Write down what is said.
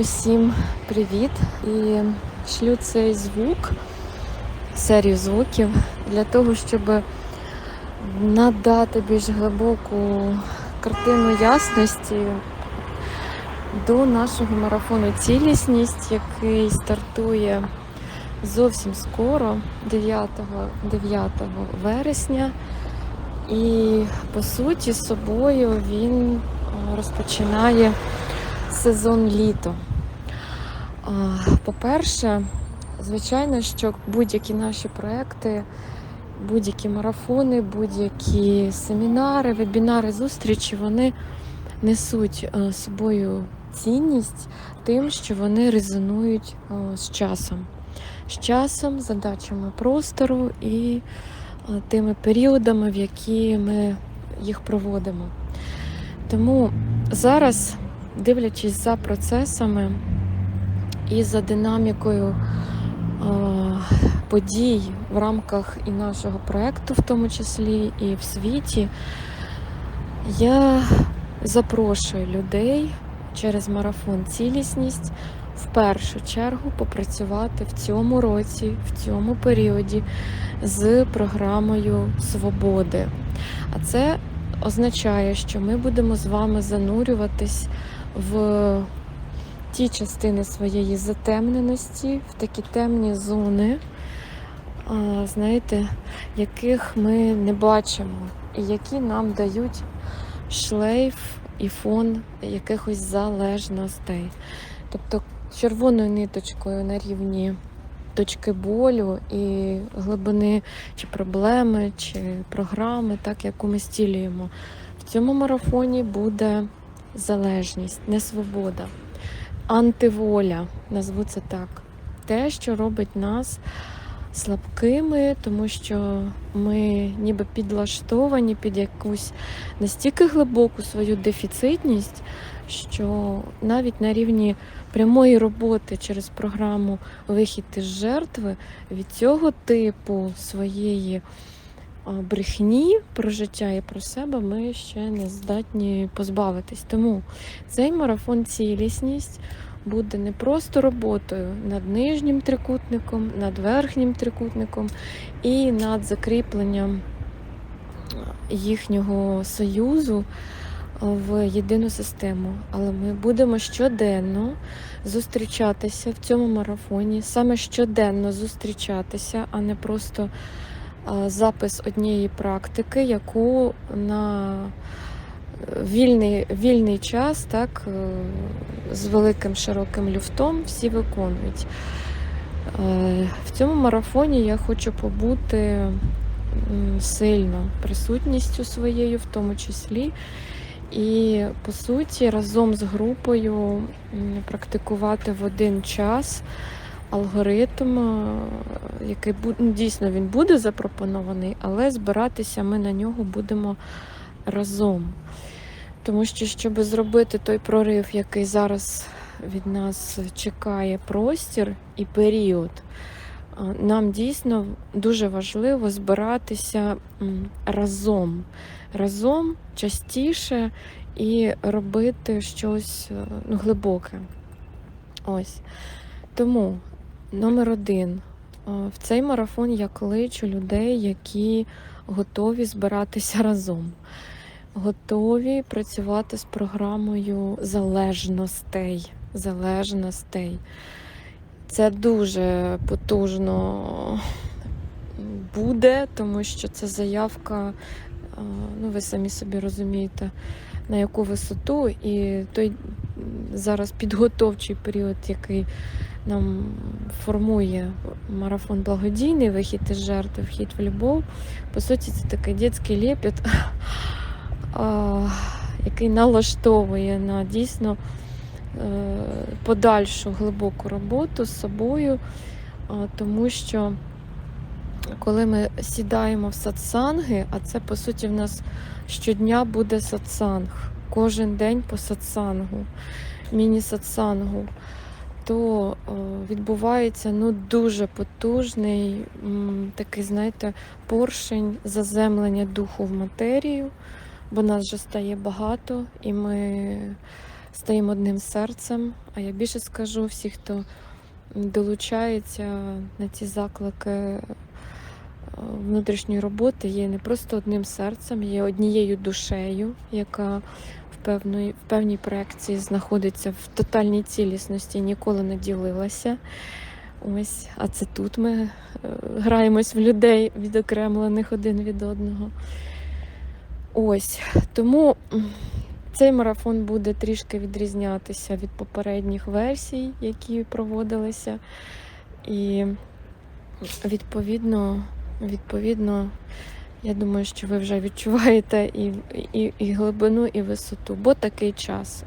Усім привіт! І шлю цей звук, серію звуків для того, щоб надати більш глибоку картину ясності до нашого марафону Цілісність, який стартує зовсім скоро, 9, 9 вересня. І по суті, собою він е, розпочинає сезон літо. По-перше, звичайно, що будь-які наші проекти, будь-які марафони, будь-які семінари, вебінари, зустрічі, вони несуть е, собою цінність тим, що вони резонують е, з часом. З часом, задачами простору і е, тими періодами, в які ми їх проводимо. Тому зараз дивлячись за процесами і за динамікою е, подій в рамках і нашого проєкту, в тому числі, і в світі, я запрошую людей через марафон Цілісність в першу чергу попрацювати в цьому році, в цьому періоді з програмою Свободи. А це означає, що ми будемо з вами занурюватись в ті частини своєї затемненості, в такі темні зони, знаєте, яких ми не бачимо, і які нам дають шлейф і фон якихось залежностей. Тобто червоною ниточкою на рівні точки болю і глибини чи проблеми, чи програми, так яку ми стілюємо. В цьому марафоні буде залежність, не свобода, антиволя, назву це так. Те, що робить нас слабкими, тому що ми ніби підлаштовані під якусь настільки глибоку свою дефіцитність, що навіть на рівні прямої роботи через програму Вихід із жертви від цього типу своєї брехні про життя і про себе ми ще не здатні позбавитись. Тому цей марафон цілісність буде не просто роботою над нижнім трикутником, над верхнім трикутником і над закріпленням їхнього союзу в єдину систему. Але ми будемо щоденно зустрічатися в цьому марафоні, саме щоденно зустрічатися, а не просто запис однієї практики, яку на вільний, вільний час, так, е, з великим широким люфтом всі виконують. Е, В цьому марафоні я хочу побути сильно присутністю своєю, в тому числі. І по суті, разом з групою практикувати в один час алгоритм, е, який ну, дійсно він буде запропонований, але збиратися ми на нього будемо разом. Тому що, щоб зробити той прорив, який зараз від нас чекає простір і період, нам дійсно дуже важливо збиратися разом, разом частіше і робити щось е, ну, глибоке. Ось. Тому номер один. В цей марафон я кличу людей, які готові збиратися разом готові працювати з програмою залежностей. залежностей. Це дуже потужно буде, тому що це заявка, ну ви самі собі розумієте, на яку висоту, і той зараз підготовчий період, який нам формує марафон благодійний, вихід із жертви, вхід в любов. По суті, це такий дитячий лепет, а, який налаштовує на дійсно е, подальшу глибоку роботу з собою, тому що коли ми сідаємо в сатсанги, а це по суті в нас щодня буде сатсанг, кожен день по сатсангу, міні-сатсангу, то е, відбувається ну, дуже потужний такий, знаєте, поршень заземлення духу в матерію, бо нас вже стає багато, і ми стаємо одним серцем. А я більше скажу, всі, хто долучається на ці заклики е, внутрішньої роботи, є не просто одним серцем, є однією душею, яка в певної, в певній проекції знаходиться в тотальній цілісності, ніколи не ділилася. Ось, а це тут ми е, граємось в людей, відокремлених один від одного. Ось. Тому цей марафон буде трішки відрізнятися від попередніх версій, які проводилися. І відповідно, відповідно, я думаю, що ви вже відчуваєте і, і, і глибину, і висоту, бо такий час.